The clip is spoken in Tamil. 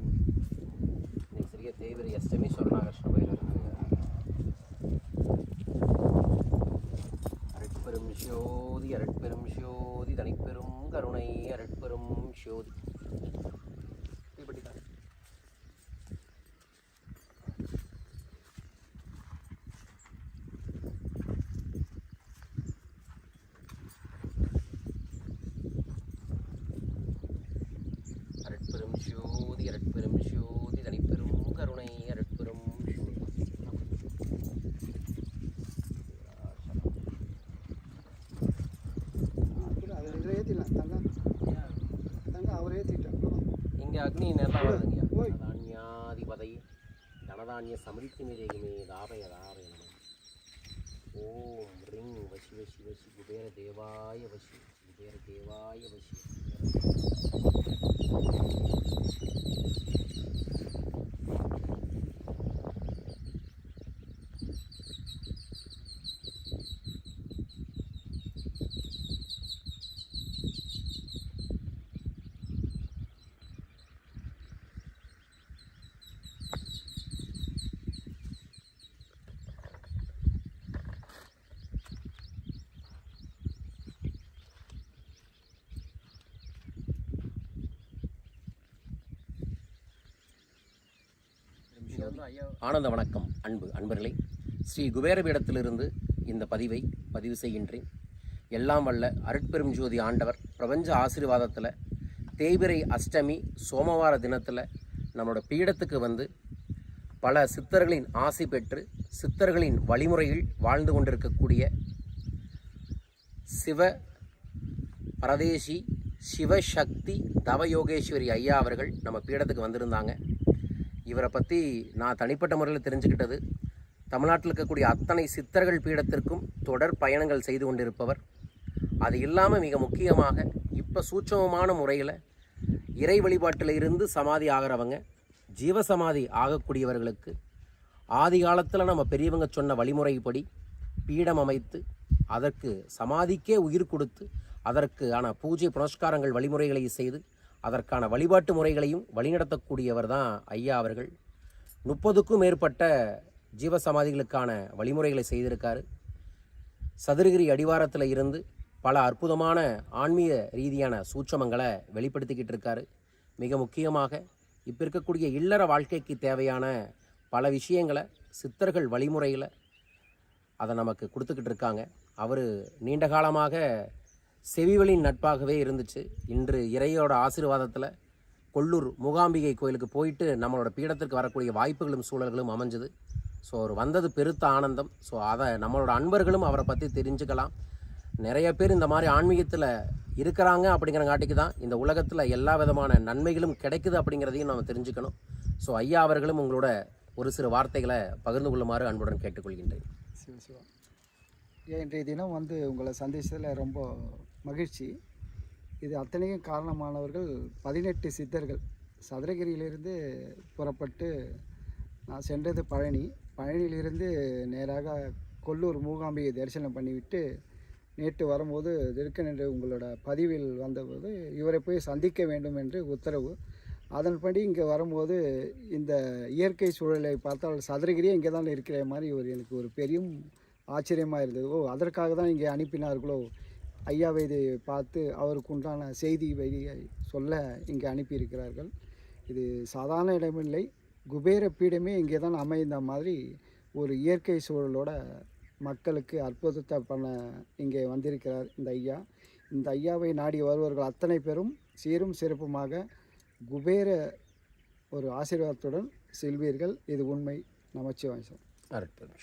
இன்னைக்கு சரியாக தேய்பிரி அஷ்டமி சொர்ணாகர்ஷ்ண கோயில் இருக்குது அரட்பெரும் சியோதி அரட்பெரும் சியோதி தனிப்பெரும் கருணை அரட்பெரும் சியோதி அரட்பெரும் சியோதி இங்கே அக்னி நல்லா வருதுங்க ஓய். தனதான்யாதிபதை தனதான்ய சமிருத்தி நிதேகிமே தாபய தாபய ஓம் ரிங் வசி வசி வசி குபேர தேவாய வசி குபேர தேவாய வசி. ஆனந்த வணக்கம் அன்பு அன்பர்களே. ஸ்ரீ குபேரபீடத்திலிருந்து இந்த பதிவை பதிவு செய்கின்றேன். எல்லாம் வல்ல அருட்பெரும் ஜோதி ஆண்டவர் பிரபஞ்ச ஆசீர்வாதத்தில் தேய்பிரை அஷ்டமி சோமவார தினத்தில் நம்மளோட பீடத்துக்கு வந்து பல சித்தர்களின் ஆசி பெற்று சித்தர்களின் வழிமுறையில் வாழ்ந்து கொண்டிருக்கக்கூடிய சிவ பரதேசி சிவசக்தி தவயோகேஸ்வரி ஐயா அவர்கள் நம்ம பீடத்துக்கு வந்திருந்தாங்க. இவரை பற்றி நான் தனிப்பட்ட முறையில் தெரிஞ்சுக்கிட்டது. தமிழ்நாட்டில் இருக்கக்கூடிய அத்தனை சித்தர்கள் பீடத்திற்கும் தொடர் பயணங்கள் செய்து கொண்டிருப்பவர். அது இல்லாமல் மிக முக்கியமாக இப்போ சூட்சமமான முறையில் இறை வழிபாட்டில் இருந்து சமாதி ஆகிறவங்க ஜீவசமாதி ஆகக்கூடியவர்களுக்கு ஆதி காலத்தில் நம்ம பெரியவங்க சொன்ன வழிமுறைப்படி பீடம் அமைத்து அதற்கு சமாதிக்கே உயிர் கொடுத்து அதற்கு ஆன பூஜை புனஸ்காரங்கள் வழிமுறைகளை செய்து அதற்கான வழிபாட்டு முறைகளையும் வழிநடத்தக்கூடியவர் தான் ஐயா அவர்கள். முப்பதுக்கும் மேற்பட்ட ஜீவசமாதிகளுக்கான வழிமுறைகளை செய்திருக்காரு. சதுரகிரி அடிவாரத்தில் இருந்து பல அற்புதமான ஆன்மீக ரீதியான சூட்சமங்களை வெளிப்படுத்திக்கிட்டு இருக்காரு. மிக முக்கியமாக இப்போ இருக்கக்கூடிய இல்லற வாழ்க்கைக்கு தேவையான பல விஷயங்களை சித்தர்கள் வழிமுறையில் அதை நமக்கு கொடுத்துக்கிட்டு இருக்காங்க. அவர் நீண்ட காலமாக செவிவழின் நட்பாகவே இருந்துச்சு. இன்று இறையோட ஆசீர்வாதத்தில் கொல்லூர் மூகாம்பிகை கோயிலுக்கு போயிட்டு நம்மளோட பீடத்திற்கு வரக்கூடிய வாய்ப்புகளும் சூழல்களும் அமைஞ்சது. ஸோ அவர் வந்தது பெருத்த ஆனந்தம். ஸோ அதை நம்மளோட அன்பர்களும் அவரை பற்றி தெரிஞ்சுக்கலாம். நிறைய பேர் இந்த மாதிரி ஆன்மீகத்தில் இருக்கிறாங்க அப்படிங்கிறங்காட்டிக்கு தான் இந்த உலகத்தில் எல்லா விதமான நன்மைகளும் கிடைக்குது அப்படிங்கிறதையும் நம்ம தெரிஞ்சுக்கணும். ஸோ ஐயா அவர்களும் உங்களோட ஒரு சிறு வார்த்தைகளை பகிர்ந்து கொள்ளுமாறு அன்புடன் கேட்டுக்கொள்கின்றேன். சிவா. இன்றைய தினம் வந்து உங்களை சந்தித்ததில் ரொம்ப மகிழ்ச்சி. இது அத்தனையும் காரணமானவர்கள் பதினெட்டு சித்தர்கள். சதுரகிரியிலிருந்து புறப்பட்டு நான் சென்றது பழனி. பழனியிலிருந்து நேராக கொல்லூர் மூகாம்பியை தரிசனம் பண்ணிவிட்டு நேற்று வரும்போது திடுக்கென்று உங்களோட பதிவில் வந்தபோது இவரை போய் சந்திக்க வேண்டும் என்று உத்தரவு. அதன்படி இங்கே வரும்போது இந்த இயற்கை சூழலை பார்த்தால் சதுரகிரியே இங்கே தான் இருக்கிற மாதிரி ஒரு எனக்கு ஒரு பெரிய ஆச்சரியமாக இருந்தது. ஓ அதற்காக தான் இங்கே அனுப்பினார்களோ? ஐயாவை இதை பார்த்து அவருக்கு உண்டான செய்தி வழியை சொல்ல இங்கே அனுப்பியிருக்கிறார்கள். இது சாதாரண இடமில்லை. குபேர பீடமே இங்கே தான் அமைந்த மாதிரி ஒரு இயற்கை சூழலோட மக்களுக்கு அற்புதத்தை பண்ண இங்கே வந்திருக்கிறார் இந்த ஐயா. இந்த ஐயாவை நாடி வருவர்கள் அத்தனை பேரும் சீரும் சிறப்புமாக குபேர ஒரு ஆசீர்வாதத்துடன் செல்வீர்கள். இது உண்மை. நமச்சிவாயம் சார். அருட்பெரும்